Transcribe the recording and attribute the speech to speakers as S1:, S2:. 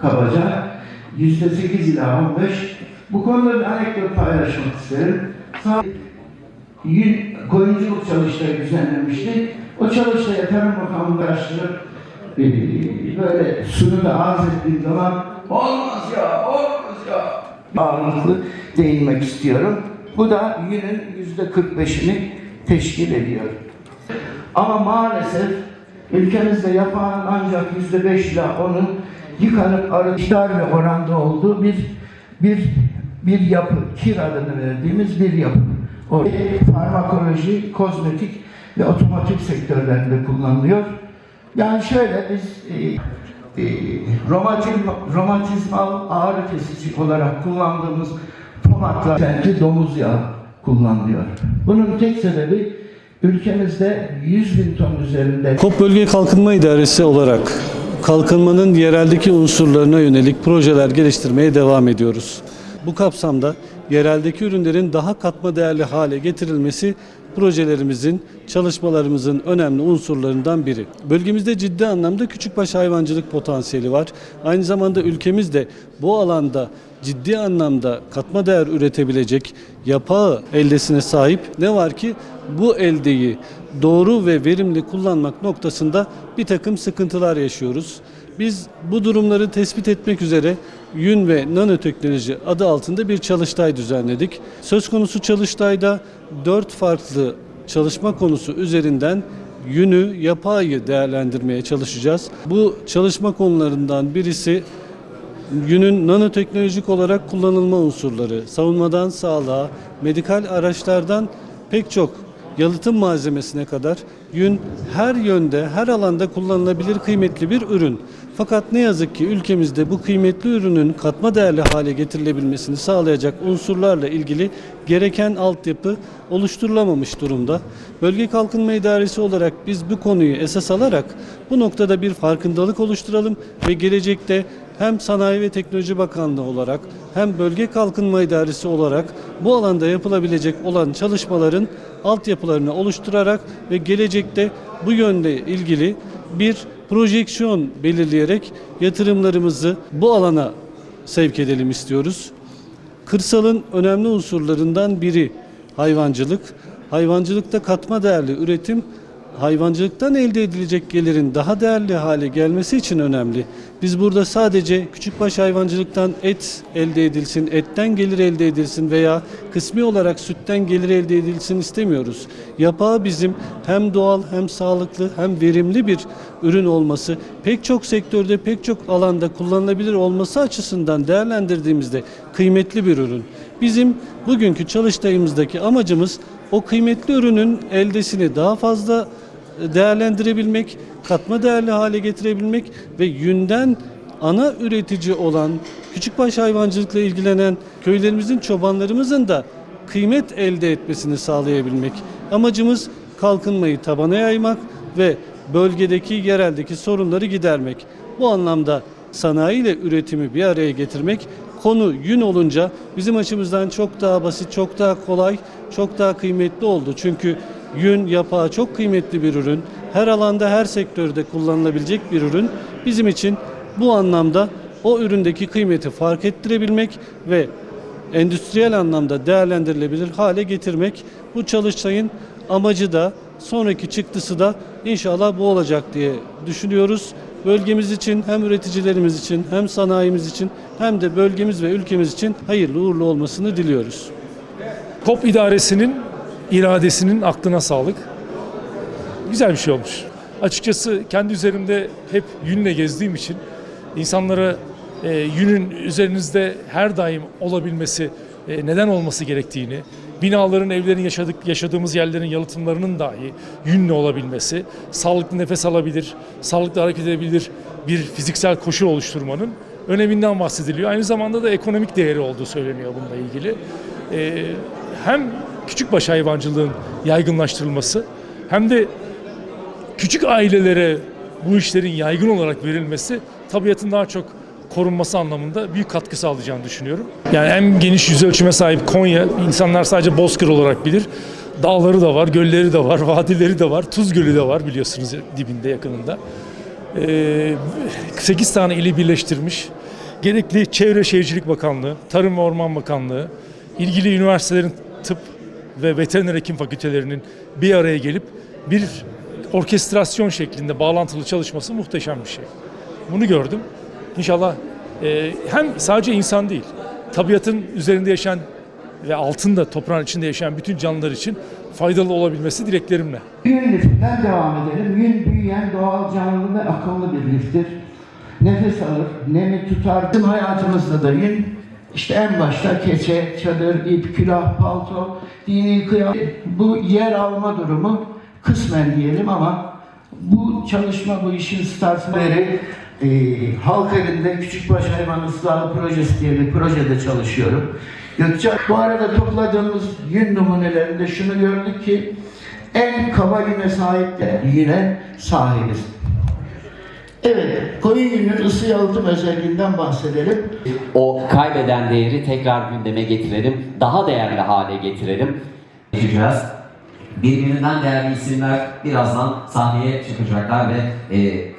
S1: kabaca. Yüzde sekiz ila on beş. Bu konuda bir anekdot paylaşmak isterim. Sağ Yün koyunculuk çalıştayı düzenlemişti. O çalıştaya Tarım Bakanlığı araştırıp e, böyle sunuda arz ettiğim zaman olmaz ya, olmaz ya ağırlıklı değinmek istiyorum. Bu da yünün yüzde 45'ini teşkil ediyor. Ama maalesef ülkemizde yapan ancak yüzde 5 ila 10'un yıkanıp arıtlar ve oranda olduğu bir bir bir yapı, kir adını verdiğimiz bir yapı. O farmakoloji, kozmetik ve otomotiv sektörlerinde kullanılıyor. Yani şöyle biz e, e, romatizma, romatizmal ağrı kesici olarak kullandığımız tomatlar sanki domuz yağı kullanılıyor. Bunun tek sebebi ülkemizde 100 bin ton üzerinde
S2: KOP Bölge Kalkınma İdaresi olarak kalkınmanın yereldeki unsurlarına yönelik projeler geliştirmeye devam ediyoruz. Bu kapsamda yereldeki ürünlerin daha katma değerli hale getirilmesi projelerimizin, çalışmalarımızın önemli unsurlarından biri. Bölgemizde ciddi anlamda küçükbaş hayvancılık potansiyeli var. Aynı zamanda ülkemiz de bu alanda ciddi anlamda katma değer üretebilecek yapağı eldesine sahip. Ne var ki bu eldeyi doğru ve verimli kullanmak noktasında bir takım sıkıntılar yaşıyoruz. Biz bu durumları tespit etmek üzere Yün ve Nanoteknoloji adı altında bir çalıştay düzenledik. Söz konusu çalıştayda dört farklı çalışma konusu üzerinden yünü, yapağı değerlendirmeye çalışacağız. Bu çalışma konularından birisi Yünün nanoteknolojik olarak kullanılma unsurları, savunmadan sağlığa, medikal araçlardan pek çok yalıtım malzemesine kadar yün her yönde, her alanda kullanılabilir kıymetli bir ürün. Fakat ne yazık ki ülkemizde bu kıymetli ürünün katma değerli hale getirilebilmesini sağlayacak unsurlarla ilgili gereken altyapı oluşturulamamış durumda. Bölge Kalkınma İdaresi olarak biz bu konuyu esas alarak bu noktada bir farkındalık oluşturalım ve gelecekte hem Sanayi ve Teknoloji Bakanlığı olarak hem Bölge Kalkınma İdaresi olarak bu alanda yapılabilecek olan çalışmaların altyapılarını oluşturarak ve gelecekte bu yönde ilgili bir projeksiyon belirleyerek yatırımlarımızı bu alana sevk edelim istiyoruz. Kırsalın önemli unsurlarından biri hayvancılık. Hayvancılıkta katma değerli üretim hayvancılıktan elde edilecek gelirin daha değerli hale gelmesi için önemli. Biz burada sadece küçükbaş hayvancılıktan et elde edilsin, etten gelir elde edilsin veya kısmi olarak sütten gelir elde edilsin istemiyoruz. Yapağı bizim hem doğal hem sağlıklı hem verimli bir ürün olması, pek çok sektörde pek çok alanda kullanılabilir olması açısından değerlendirdiğimizde kıymetli bir ürün. Bizim bugünkü çalıştayımızdaki amacımız o kıymetli ürünün eldesini daha fazla değerlendirebilmek, katma değerli hale getirebilmek ve yünden ana üretici olan küçükbaş hayvancılıkla ilgilenen köylerimizin çobanlarımızın da kıymet elde etmesini sağlayabilmek. Amacımız kalkınmayı tabana yaymak ve bölgedeki yereldeki sorunları gidermek. Bu anlamda sanayi ile üretimi bir araya getirmek konu yün olunca bizim açımızdan çok daha basit, çok daha kolay, çok daha kıymetli oldu. Çünkü yün yapağı çok kıymetli bir ürün. Her alanda, her sektörde kullanılabilecek bir ürün. Bizim için bu anlamda o üründeki kıymeti fark ettirebilmek ve endüstriyel anlamda değerlendirilebilir hale getirmek. Bu çalıştayın amacı da sonraki çıktısı da inşallah bu olacak diye düşünüyoruz. Bölgemiz için hem üreticilerimiz için hem sanayimiz için hem de bölgemiz ve ülkemiz için hayırlı uğurlu olmasını diliyoruz.
S3: KOP idaresinin iradesinin aklına sağlık. Güzel bir şey olmuş. Açıkçası kendi üzerimde hep yünle gezdiğim için insanlara e, yünün üzerinizde her daim olabilmesi, neden olması gerektiğini, binaların, evlerin yaşadık, yaşadığımız yerlerin yalıtımlarının dahi yünle olabilmesi, sağlıklı nefes alabilir, sağlıklı hareket edebilir bir fiziksel koşul oluşturmanın öneminden bahsediliyor. Aynı zamanda da ekonomik değeri olduğu söyleniyor bununla ilgili. E, hem küçükbaş hayvancılığın yaygınlaştırılması hem de küçük ailelere bu işlerin yaygın olarak verilmesi tabiatın daha çok korunması anlamında büyük katkı sağlayacağını düşünüyorum. Yani hem geniş yüz ölçüme sahip Konya insanlar sadece bozkır olarak bilir. Dağları da var, gölleri de var, vadileri de var, Tuz Gölü de var biliyorsunuz dibinde yakınında. 8 tane ili birleştirmiş. Gerekli Çevre Şehircilik Bakanlığı, Tarım ve Orman Bakanlığı, ilgili üniversitelerin tıp ve veteriner hekim fakültelerinin bir araya gelip bir orkestrasyon şeklinde bağlantılı çalışması muhteşem bir şey. Bunu gördüm. İnşallah e, hem sadece insan değil, tabiatın üzerinde yaşayan ve altında toprağın içinde yaşayan bütün canlılar için faydalı olabilmesi dileklerimle.
S1: Yün liftinden devam edelim. Yün büyüyen doğal canlı ve akıllı bir liftir. Nefes alır, nemi tutar. Bizim hayatımızda da yün işte en başta keçe, çadır, ip, külah, palto, dini kıyafet. Bu yer alma durumu kısmen diyelim ama bu çalışma, bu işin startı beri e, halk evinde Küçükbaş Hayvan Islahı Projesi diye bir projede çalışıyorum. Gökçe, bu arada topladığımız yün numunelerinde şunu gördük ki en kaba güne sahip de yine sahibiz. Evet, koyu yünün ısı yalıtım özelliğinden bahsedelim.
S4: o kaybeden değeri tekrar gündeme getirelim, daha değerli hale getirelim.
S5: Yapacağız. Birbirinden değerli isimler birazdan sahneye çıkacaklar ve e,